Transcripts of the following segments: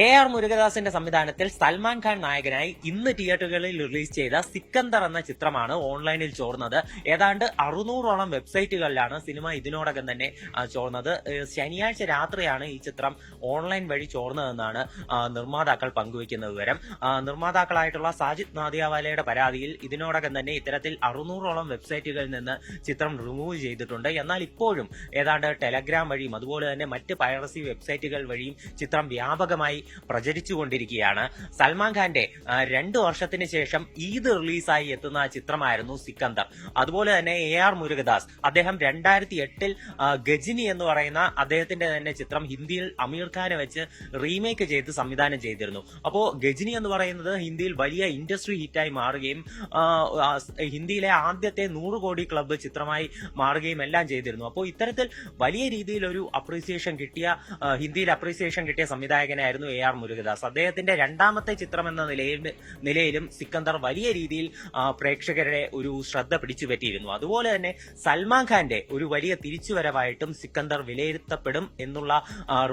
A R മുരുകദാസിന്റെ സംവിധാനത്തിൽ സൽമാൻ ഖാൻ നായകനായി ഇന്ന് തിയേറ്ററുകളിൽ റിലീസ് ചെയ്ത സിക്കന്ദർ എന്ന ചിത്രമാണ് ഓൺലൈനിൽ ചോർന്നത്. ഏതാണ്ട് അറുന്നൂറോളം വെബ്സൈറ്റുകളിലാണ് സിനിമ ഇതിനോടകം തന്നെ ചോർന്നത്. ശനിയാഴ്ച രാത്രിയാണ് ഈ ചിത്രം ഓൺലൈൻ വഴി ചോർന്നതെന്നാണ് നിർമ്മാതാക്കൾ പങ്കുവയ്ക്കുന്ന വിവരം. നിർമ്മാതാക്കളായിട്ടുള്ള സാജിദ് നാദിയാവാലയുടെ പരാതിയിൽ ഇതിനോടകം തന്നെ ഇത്തരത്തിൽ അറുന്നൂറോളം വെബ്സൈറ്റുകളിൽ നിന്ന് ചിത്രം റിമൂവ് ചെയ്തിട്ടുണ്ട്. എന്നാൽ ഇപ്പോഴും ഏതാണ്ട് ടെലഗ്രാം വഴിയും അതുപോലെ തന്നെ മറ്റ് പൈറസി വെബ്സൈറ്റുകൾ വഴിയും ചിത്രം വ്യാപകമായി പ്രചരിച്ചുകൊണ്ടിരിക്കുകയാണ്. സൽമാൻ ഖാന്റെ രണ്ടു വർഷത്തിന് ശേഷം ഈദ് റിലീസായി എത്തുന്ന ചിത്രമായിരുന്നു സിക്കന്ദർ. അതുപോലെ തന്നെ എ ആർ മുരുകദാസ് അദ്ദേഹം രണ്ടായിരത്തി എട്ടിൽ ഗജിനി എന്ന് പറയുന്ന അദ്ദേഹത്തിന്റെ തന്നെ ചിത്രം ഹിന്ദിയിൽ അമീർ ഖാനെ വെച്ച് റീമേക്ക് ചെയ്ത് സംവിധാനം ചെയ്തിരുന്നു. അപ്പോ ഗജിനി എന്ന് പറയുന്നത് ഹിന്ദിയിൽ വലിയ ഇൻഡസ്ട്രി ഹിറ്റായി മാറുകയും ഹിന്ദിയിലെ ആദ്യത്തെ നൂറ് കോടി ക്ലബ്ബ് ചിത്രമായി മാറുകയും എല്ലാം ചെയ്തിരുന്നു. അപ്പോൾ ഇത്തരത്തിൽ വലിയ രീതിയിൽ ഒരു അപ്രീസിയേഷൻ കിട്ടിയ ഹിന്ദിയിൽ അപ്രീസിയേഷൻ കിട്ടിയ സംവിധായകനായിരുന്നു എ ആർ മുരുകദാസ് അദ്ദേഹത്തിന്റെ രണ്ടാമത്തെ ചിത്രം എന്ന നിലയിൽ നിലയിലും സിക്കന്ദർ വലിയ രീതിയിൽ പ്രേക്ഷകരുടെ ഒരു ശ്രദ്ധ പിടിച്ചു പറ്റിയിരുന്നു അതുപോലെ തന്നെ സൽമാൻ ഖാന്റെ ഒരു വലിയ തിരിച്ചുവരവായിട്ടും സിക്കന്ദർ വിലയിരുത്തപ്പെടും എന്നുള്ള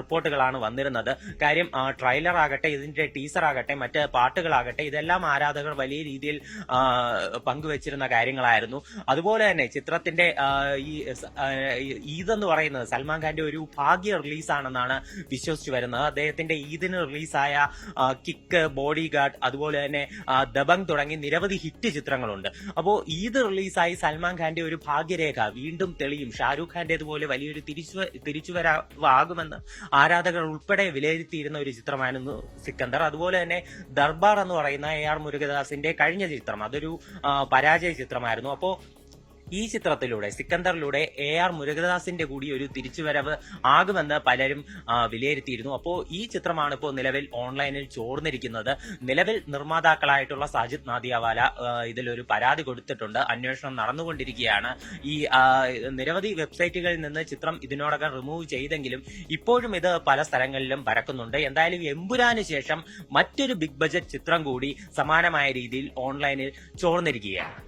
റിപ്പോർട്ടുകളാണ് വന്നിരുന്നത്. കാര്യം ട്രെയിലർ ആകട്ടെ ഇതിന്റെ ടീസർ ആകട്ടെ മറ്റ് പാട്ടുകളാകട്ടെ ഇതെല്ലാം ആരാധകർ വലിയ രീതിയിൽ പങ്കുവച്ചിരുന്ന കാര്യങ്ങളായിരുന്നു. അതുപോലെ തന്നെ ചിത്രത്തിന്റെ ഈ ഈദ് എന്ന് പറയുന്നത് സൽമാൻ ഖാന്റെ ഒരു ഭാഗ്യ റിലീസാണെന്നാണ് വിശ്വസിച്ചു വരുന്നത്. അദ്ദേഹത്തിന്റെ ഈദിന് റിലീസായ ആ, കിക്ക് ബോഡി ഗാർഡ് അതുപോലെ തന്നെ ദബങ് തുടങ്ങി നിരവധി ഹിറ്റ് ചിത്രങ്ങളുണ്ട്. അപ്പോ ഈദ് റിലീസായി സൽമാൻ ഖാന്റെ ഒരു ഭാഗ്യരേഖ വീണ്ടും തെളിയും. ഷാരൂഖ് ഖാന്റേതുപോലെ വലിയൊരു തിരിച്ചു തിരിച്ചുവരവാകുമെന്ന് ആരാധകർ ഉൾപ്പെടെ വിലയിരുത്തിയിരുന്ന ഒരു ചിത്രമായിരുന്നു സിക്കന്ദർ. അതുപോലെ തന്നെ ദർബാർ എന്ന് പറയുന്ന എ ആർ മുരുകദാസിന്റെ കഴിഞ്ഞ ചിത്രം അതൊരു പരാജയ ചിത്രമായിരുന്നു. അപ്പോ ഈ ചിത്രത്തിലൂടെ സിക്കന്ദറിലൂടെ എ ആർ മുരുകദാസിന്റെ കൂടി ഒരു തിരിച്ചുവരവ് ആകുമെന്ന് പലരും വിലയിരുത്തിയിരുന്നു. അപ്പോൾ ഈ ചിത്രമാണ് ഇപ്പോൾ നിലവിൽ ഓൺലൈനിൽ ചോർന്നിരിക്കുന്നത്. നിലവിൽ നിർമ്മാതാക്കളായിട്ടുള്ള സാജിദ് നാദിയവാല ഇതിലൊരു പരാതി കൊടുത്തിട്ടുണ്ട്. അന്വേഷണം നടന്നുകൊണ്ടിരിക്കുകയാണ്. ഈ നിരവധി വെബ്സൈറ്റുകളിൽ നിന്ന് ചിത്രം ഇതിനോടകം റിമൂവ് ചെയ്തെങ്കിലും ഇപ്പോഴും ഇത് പല സ്ഥലങ്ങളിലും പരക്കുന്നുണ്ട്. എന്തായാലും എമ്പുരാന് ശേഷം മറ്റൊരു ബിഗ് ബജറ്റ് ചിത്രം കൂടി സമാനമായ രീതിയിൽ ഓൺലൈനിൽ ചോർന്നിരിക്കുകയാണ്.